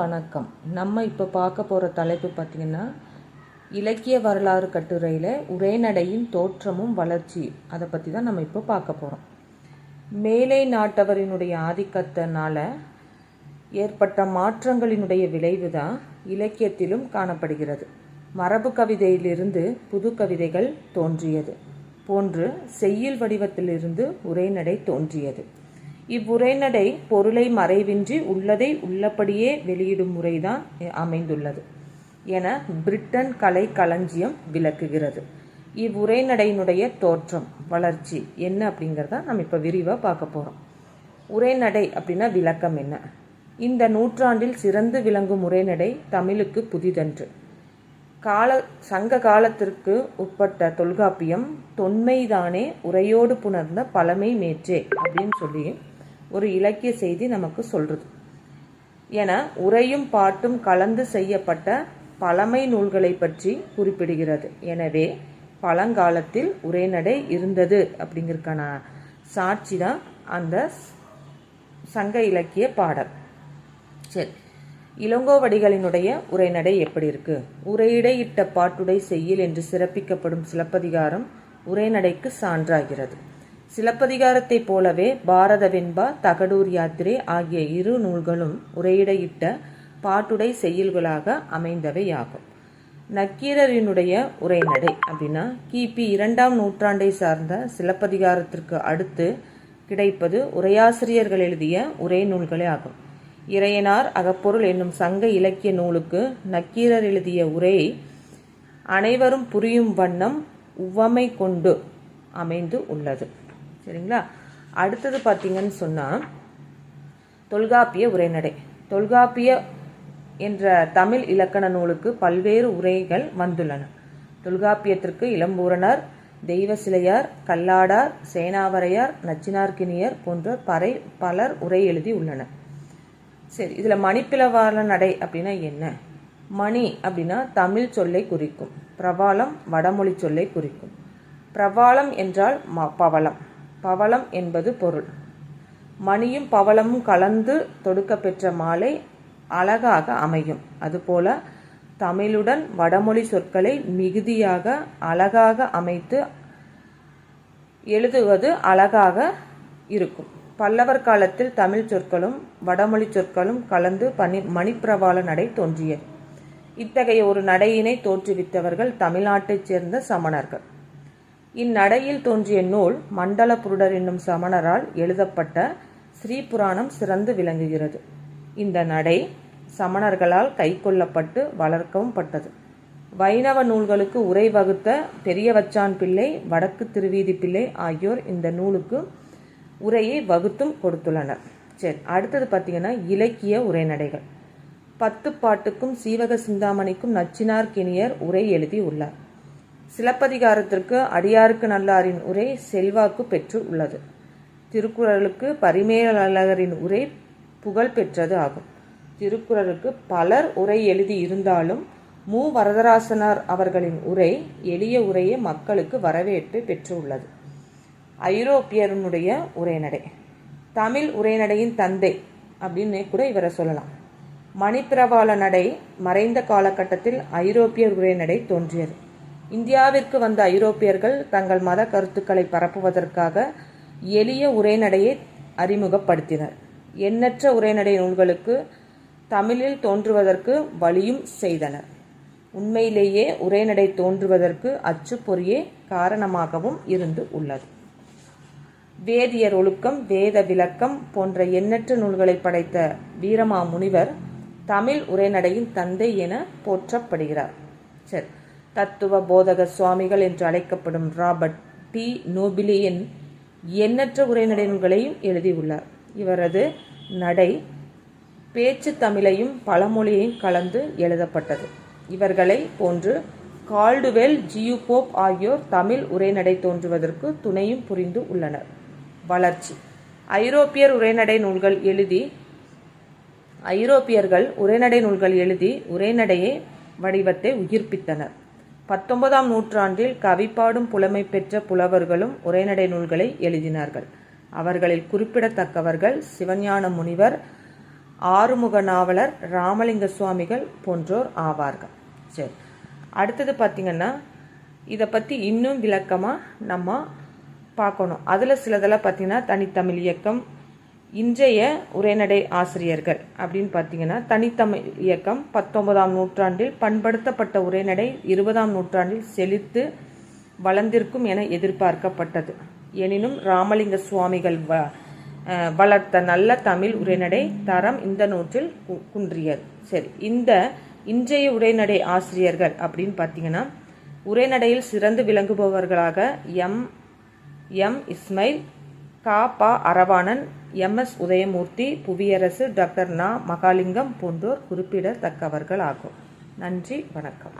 வணக்கம். நம்ம இப்போ பார்க்க போகிற தலைப்பு பார்த்திங்கன்னா இலக்கிய வரலாறு கட்டுரையில் உரைநடையின் தோற்றமும் வளர்ச்சி. அதை பற்றி தான் நம்ம இப்போ பார்க்க போகிறோம் மேலை நாட்டவரினுடைய ஆதிக்கத்தினால ஏற்பட்ட மாற்றங்களினுடைய விளைவு தான் இலக்கியத்திலும் காணப்படுகிறது. மரபு கவிதையிலிருந்து புது கவிதைகள் தோன்றியது. போன்று செய்யுள் வடிவத்திலிருந்து உரைநடை தோன்றியது. இவ்வுரைநடை பொருளை மறைவின்றி உள்ளதை உள்ளபடியே வெளியிடும் முறைதான் அமைந்துள்ளது என பிரிட்டன் கலை களஞ்சியம் விளக்குகிறது. இவ்வுரைநடையினுடைய தோற்றம் வளர்ச்சி என்ன அப்படிங்கிறத நம்ம இப்போ விரிவாக பார்க்க போகிறோம் உரைநடை அப்படின்னா விளக்கம் என்ன? இந்த நூற்றாண்டில் சிறந்து விளங்கும் உரைநடை தமிழுக்கு புதிதன்று. கால சங்க காலத்திற்கு உட்பட்ட தொல்காப்பியம் தொன்மைதானே உரையோடு புணர்ந்த பழமை மேற்றே அப்படின்னு சொல்லி ஒரு இலக்கிய செய்தி நமக்கு சொல்றது. என உரையும் பாட்டும் கலந்து செய்யப்பட்ட பழமை நூல்களை பற்றி குறிப்பிடுகிறது. எனவே பழங்காலத்தில் உரைநடை இருந்தது அப்படிங்கிறக்கான சாட்சி தான் அந்த சங்க இலக்கிய பாடல். சரி இளங்கோவடிகளினுடைய உரைநடை எப்படி இருக்கு? உரையிடையிட்ட பாட்டுடை செய்யில் என்று சிறப்பிக்கப்படும் சிலப்பதிகாரம் உரைநடைக்கு சான்றாகிறது. சிலப்பதிகாரத்தைப் போலவே பாரத வெண்பா தகடூர் யாத்திரை ஆகிய இரு நூல்களும் உரையிடையிட்ட பாட்டுடை செய்யுள்களாக அமைந்தவையாகும். நக்கீரரினுடைய உரைநடை அப்படின்னா கிபி இரண்டாம் நூற்றாண்டை சார்ந்த சிலப்பதிகாரத்திற்கு அடுத்து கிடைப்பது உரையாசிரியர்கள் எழுதிய உரை நூல்களே ஆகும். இறையனார் அகப்பொருள் என்னும் சங்க இலக்கிய நூலுக்கு நக்கீரர் எழுதிய உரையை அனைவரும் புரியும் வண்ணம் உவமை கொண்டு அமைந்து உள்ளது. சரிங்களா? அடுத்தது பார்த்தீங்கன்னு சொன்னால் தொல்காப்பிய உரைநடை தொல்காப்பிய என்ற தமிழ் இலக்கண நூலுக்கு பல்வேறு உரைகள் வந்துள்ளன. தொல்காப்பியத்திற்கு இளம்பூரணர் தெய்வ சிலையார் கல்லாடார் சேனாவரையார் நச்சினார்கினியர் போன்ற பறை பலர் உரை எழுதி உள்ளனர். சரி இதில் மணிப்பிளவாள நடை அப்படின்னா என்ன? மணி அப்படின்னா தமிழ் சொல்லை குறிக்கும். பிரபாலம் வடமொழி சொல்லை குறிக்கும். பிரபாலம் என்றால் ம பவளம். பவளம் என்பது பொருள். மணியும் பவளமும் கலந்து தொடுக்க பெற்ற மாலை அழகாக அமையும். அதுபோல தமிழுடன் வடமொழி சொற்களை மிகுதியாக அழகாக அமைத்து எழுதுவது அழகாக இருக்கும். பல்லவர் காலத்தில் தமிழ் சொற்களும் வடமொழி சொற்களும் கலந்து பனி மணிப்பிரவாள நடை தோன்றியது. இத்தகைய ஒரு நடையினை தோற்றுவித்தவர்கள் தமிழ்நாட்டைச் சேர்ந்த சமணர்கள். இந்நடையில் தோன்றிய நூல் மண்டல புருடர் என்னும் சமணரால் எழுதப்பட்ட ஸ்ரீபுராணம் சிறந்து விளங்குகிறது. இந்த நடை சமணர்களால் கைக்கொள்ளப்பட்டு வளர்க்கவும் பட்டது. வைணவ நூல்களுக்கு உரை வகுத்த பெரியவச்சான் பிள்ளை வடக்கு திருவீதி பிள்ளை ஆகியோர் இந்த நூலுக்கு உரையை வகுத்தும் கொடுத்துள்ளனர். சரி அடுத்தது பார்த்தீங்கன்னா இலக்கிய உரைநடைகள் பத்து பாட்டுக்கும் சீவக சிந்தாமணிக்கும் நச்சினார் கிணியர் உரை எழுதி உள்ளார். சிலப்பதிகாரத்திற்கு அடியாருக்கு நல்லாரின் உரை செல்வாக்கு பெற்று உள்ளது. திருக்குறளுக்கு பரிமேலழகரின் உரை புகழ் பெற்றது ஆகும். திருக்குறளுக்கு பலர் உரை எழுதி இருந்தாலும் மு. வரதராசனார் அவர்களின் உரை எளிய உரையை மக்களுக்கு வரவேற்பு பெற்றுள்ளது ஐரோப்பியருடைய உரைநடை தமிழ் உரைநடையின் தந்தை அப்படின்னு கூட இவரை சொல்லலாம். மணிப்பிரவாள நடை மறைந்த காலகட்டத்தில் ஐரோப்பியர் உரைநடை தோன்றியது. இந்தியாவிற்கு வந்த ஐரோப்பியர்கள் தங்கள் மத கருத்துக்களை பரப்புவதற்காக எளிய உரைநடையை அறிமுகப்படுத்தினர். எண்ணற்ற உரைநடை நூல்களுக்கு தமிழில் தோன்றுவதற்கு வழியும் செய்தனர். உண்மையிலேயே உரைநடை தோன்றுவதற்கு அச்சுப்பொறியே காரணமாகவும் இருந்து உள்ளது. வேதியர் ஒழுக்கம் வேத விளக்கம் போன்ற எண்ணற்ற நூல்களை படைத்த வீரமா முனிவர் தமிழ் உரைநடையின் தந்தை என போற்றப்படுகிறார். சரி தத்துவ போதக சுவாமிகள் என்று அழைக்கப்படும் ராபர்ட் டி நோபிலியன் எண்ணற்ற உரைநடை நூல்களையும் எழுதியுள்ளார். இவரது நடை பேச்சு தமிழையும் பழமொழியையும் கலந்து எழுதப்பட்டது. இவர்களை போன்று கால்டுவெல் ஜியூபோப் ஆகியோர் தமிழ் உரைநடை தோன்றுவதற்கு துணையும் புரிந்து உள்ளனர். வளர்ச்சி. ஐரோப்பியர் உரைநடை நூல்கள் எழுதி ஐரோப்பியர்கள் உரைநடை நூல்கள் எழுதி உரைநடையை வடிவத்தை உயிர்ப்பித்தனர். பத்தொன்பதாம் நூற்றாண்டில் கவிப்பாடும் புலமை பெற்ற புலவர்களும் உரைநடை நூல்களை எழுதினார்கள். அவர்களில் குறிப்பிடத்தக்கவர்கள் சிவஞான முனிவர் ஆறுமுக நாவலர் ராமலிங்க சுவாமிகள் போன்றோர் ஆவார்கள். சரி அடுத்தது பார்த்திங்கன்னா இதை பற்றி இன்னும் விளக்கமாக நம்ம பார்க்கணும். அதில் சிலதெல்லாம் பார்த்திங்கன்னா தனித்தமிழ் இயக்கம் இன்றைய உரைநடை ஆசிரியர்கள் அப்படின்னு பார்த்தீங்கன்னா தனித்தமிழ் இயக்கம் பத்தொன்பதாம் நூற்றாண்டில் பண்படுத்தப்பட்ட உரைநடை இருபதாம் நூற்றாண்டில் செழித்து வளர்ந்திருக்கும் என எதிர்பார்க்கப்பட்டது. எனினும் ராமலிங்க சுவாமிகள் வ வளர்த்த நல்ல தமிழ் உரைநடை தரம் இந்த நூற்றில் கு- குன்றியது. சரி இந்த இன்றைய உரைநடை ஆசிரியர்கள் அப்படின்னு பார்த்தீங்கன்னா உரைநடையில் சிறந்து விளங்குபவர்களாக எம் எம் இஸ்மைல் கா Aravanan M S Udayamoorthy Puviyarasu doctor நா மகாலிங்கம் போன்றோர் குறிப்பிடத்தக்கவர்கள் ஆகும் நன்றி வணக்கம்.